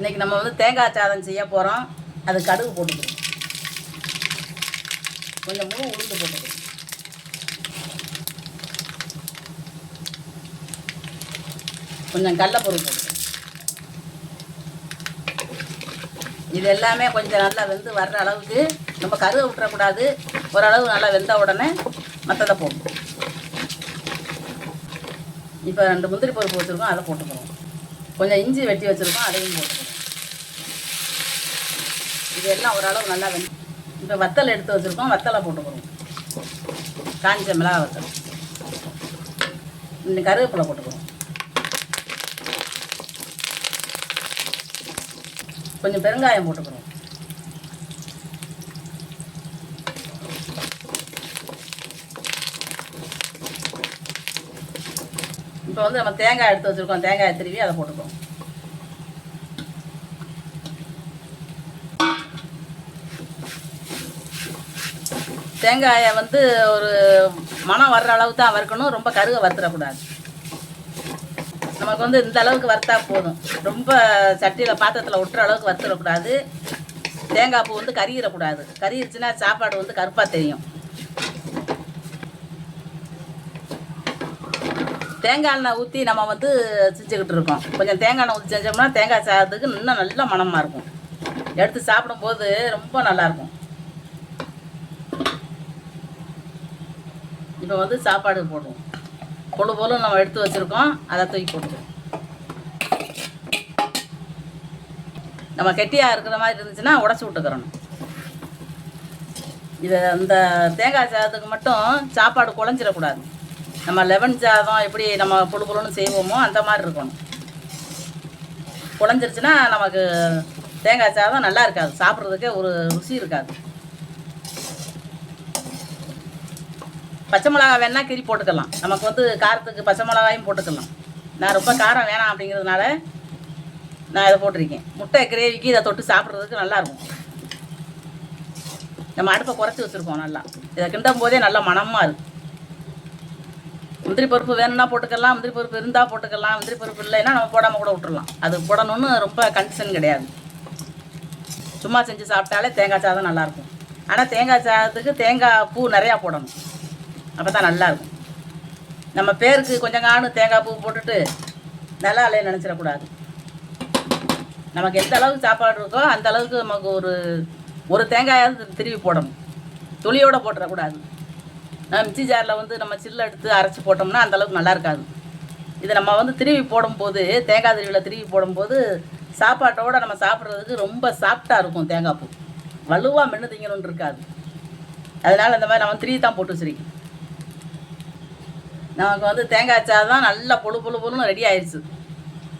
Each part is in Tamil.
இன்னைக்கு நம்ம வந்து தேங்காய் சாதம் செய்ய போகிறோம் அது கடுகு போட்டுக்கணும். கொஞ்சம் முழு உளுந்து போட்டுக்கணும். கொஞ்சம் கடலப்பொருள் போட்டுக்கணும். இது எல்லாமே கொஞ்சம் நல்லா வெந்து வர்ற அளவுக்கு நம்ம கருவை விட்டுறக்கூடாது ஓரளவு நல்லா வெந்த உடனே மற்றதை போடணும். இப்போ ரெண்டு முந்திரி பருப்பு வச்சுருக்கோம் அதை போட்டுக்கிறோம் கொஞ்சம் இஞ்சி வெட்டி வச்சுருக்கோம் அதையும் போட்டுக்கிறோம் இது எல்லாம் ஓரளவு நல்லா வெந்து இப்போ வத்தல் எடுத்து வச்சுருக்கோம் வத்தலை போட்டுக்கிறோம் காஞ்ச மிளகா வத்தல். இன்னும் கருவேப்பிலை போட்டுக்கிறோம் கொஞ்சம் பெருங்காயம் போட்டுக்கிறோம் இப்போ வந்து நம்ம தேங்காய் எடுத்து வச்சுருக்கோம் தேங்காய் திருவி அதை போட்டுக்கிறோம் தேங்காயை வந்து ஒரு மனம் வர்ற அளவு தான் வறுக்கணும். ரொம்ப கருக வறுத்துடக்கூடாது. நமக்கு வந்து இந்த அளவுக்கு வறுத்தா போதும். ரொம்ப சட்டியில் பாத்திரத்தில் ஒட்டுற அளவுக்கு வறுத்துடக்கூடாது. தேங்காய் பூ வந்து கறியிடக்கூடாது கறியிருச்சுன்னா சாப்பாடு வந்து கருப்பாக தெரியும். தேங்காய் எண்ணெய் ஊற்றி நம்ம வந்து செஞ்சுக்கிட்டு இருக்கோம். கொஞ்சம் தேங்காய் எண்ணெய் ஊற்றி செஞ்சோம்னா தேங்காய் சாதத்துக்கு இன்னும் நல்ல மணமாக இருக்கும். எடுத்து சாப்பிடும்போது ரொம்ப நல்லாயிருக்கும் இப்போ வந்து சாப்பாடு போடுவோம். பொழு போல நம்ம எடுத்து வச்சுருக்கோம். அதை தூக்கி போட்டுருவோம் நம்ம கெட்டியாக இருக்கிற மாதிரி இருந்துச்சுன்னா உடச்சி விட்டுக்கிறணும். இதை அந்த தேங்காய் சாதத்துக்கு மட்டும் சாப்பாடு குழஞ்சிடக்கூடாது. நம்ம லெமன் சாதம் எப்படி நம்ம புழு புழுன்னு செய்வோமோ அந்த மாதிரி இருக்கணும். குழஞ்சிருச்சுன்னா நமக்கு தேங்காய் சாதம் நல்லா இருக்காது. சாப்பிட்றதுக்கே ஒரு ருசி இருக்காது. பச்சை மிளகா வேணால் கிரி போட்டுக்கலாம். நமக்கு வந்து காரத்துக்கு பச்சை மிளகாயும் போட்டுக்கலாம். நான் ரொம்ப காரம் வேணாம் அப்படிங்கிறதுனால நான் இதை போட்டிருக்கேன். முட்டை கிரேவிக்கு இதை தொட்டு சாப்பிட்றதுக்கு நல்லாயிருக்கும் நம்ம அடுப்பை குறைச்சி வச்சுருக்கோம் நல்லா. இதை கிண்டும் போதே நல்லா மணமாக இருக்குது முந்திரி பருப்பு வேணும்னா போட்டுக்கலாம் முந்திரி பருப்பு இருந்தால் போட்டுக்கலாம் முந்திரி பருப்பு இல்லைன்னா நம்ம போடாமல் கூட விட்டுறலாம். அது போடணும்னு ரொம்ப கண்டிஷன் கிடையாது. சும்மா செஞ்சு சாப்பிட்டாலே தேங்காய் சாதம் நல்லாயிருக்கும் ஆனால் தேங்காய் சாதத்துக்கு தேங்காய் பூ நிறையா போடணும். அப்போ தான் நல்லாயிருக்கும் நம்ம பேருக்கு கொஞ்சம் காணும் தேங்காய் பூ போட்டுட்டு நல்லா இல்லைன்னு நினச்சிடக்கூடாது. நமக்கு எந்த அளவுக்கு சாப்பாடு இருக்கோ அந்த அளவுக்கு நமக்கு ஒரு ஒரு தேங்காயாவது திருவி போடணும். துளியோட போட்டுறக்கூடாது. நம்ம மிக்சி ஜாரில் வந்து நம்ம சில்லு எடுத்து அரைச்சி போட்டோம்னா அந்தளவுக்கு நல்லா இருக்காது. இதை நம்ம வந்து திருவி போடும்போது தேங்காய் திருவியில் திருவி போடும்போது சாப்பாட்டோட நம்ம சாப்பிட்றதுக்கு ரொம்ப சாஃப்டாக இருக்கும் தேங்காய் பூ. வலுவாக மென்று திங்கணும்னு இருக்காது. அதனால் இந்த மாதிரி நம்ம திருவி தான் போட்டு வச்சிருக்கேன். நமக்கு வந்து தேங்காய் சாதம் நல்லா பொழு பொழு பொழுன்னு ரெடி ஆயிடுச்சு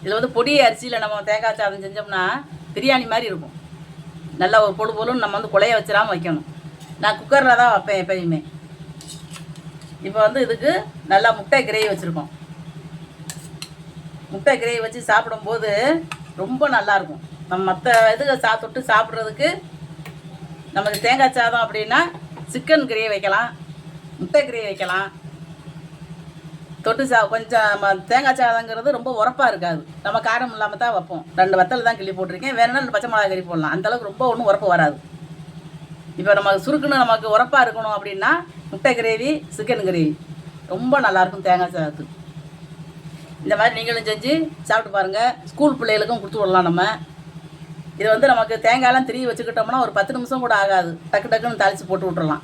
இதில் வந்து பொடி அரிசியில் நம்ம தேங்காய் சாதம் செஞ்சோம்னா பிரியாணி மாதிரி இருக்கும். நல்லா ஒரு பொழு பொழுன்னு நம்ம வந்து குழைய வச்சிடாம வைக்கணும். நான் குக்கரில் தான் வைப்பேன் எப்பயுமே. இப்போ வந்து இதுக்கு நல்லா முட்டை கிரேவி வச்சுருக்கோம். முட்டை கிரேவி வச்சு சாப்பிடும்போது ரொம்ப நல்லாயிருக்கும் நம்ம மற்ற இது சா தொட்டு சாப்பிட்றதுக்கு நமக்கு தேங்காய் சாதம் அப்படின்னா சிக்கன் கிரேவி வைக்கலாம் முட்டை கிரேவி வைக்கலாம் தொட்டு சா கொஞ்சம் தேங்காய் சாதங்கிறது ரொம்ப உரப்பாக இருக்காது. நம்ம காரம் இல்லாமல் தான் வைப்போம். ரெண்டு வத்தல் தான் கிள்ளி போட்டிருக்கேன். வேணும்னா ரெண்டு பச்சை மிளகா கிள்ளி போடலாம். அந்த அளவுக்கு ரொம்ப ஒன்றும் உரப்பு வராது. இப்போ நம்ம சுருக்குன்னு நமக்கு உரப்பாக இருக்கணும் அப்படின்னா முட்டை கிரேவி சிக்கன் கிரேவி. ரொம்ப நல்லாயிருக்கும் தேங்காய் சாதத்துக்கு இந்த மாதிரி நீங்களும் செஞ்சு சாப்பிட்டு பாருங்கள் ஸ்கூல் பிள்ளைகளுக்கும் கொடுத்து விடலாம் நம்ம. இது வந்து நமக்கு தேங்காயெல்லாம் திரும்பி வச்சுக்கிட்டோம்னா ஒரு பத்து நிமிஷம் கூட ஆகாது. டக்கு டக்குன்னு தாளித்து போட்டு விட்டுறலாம்.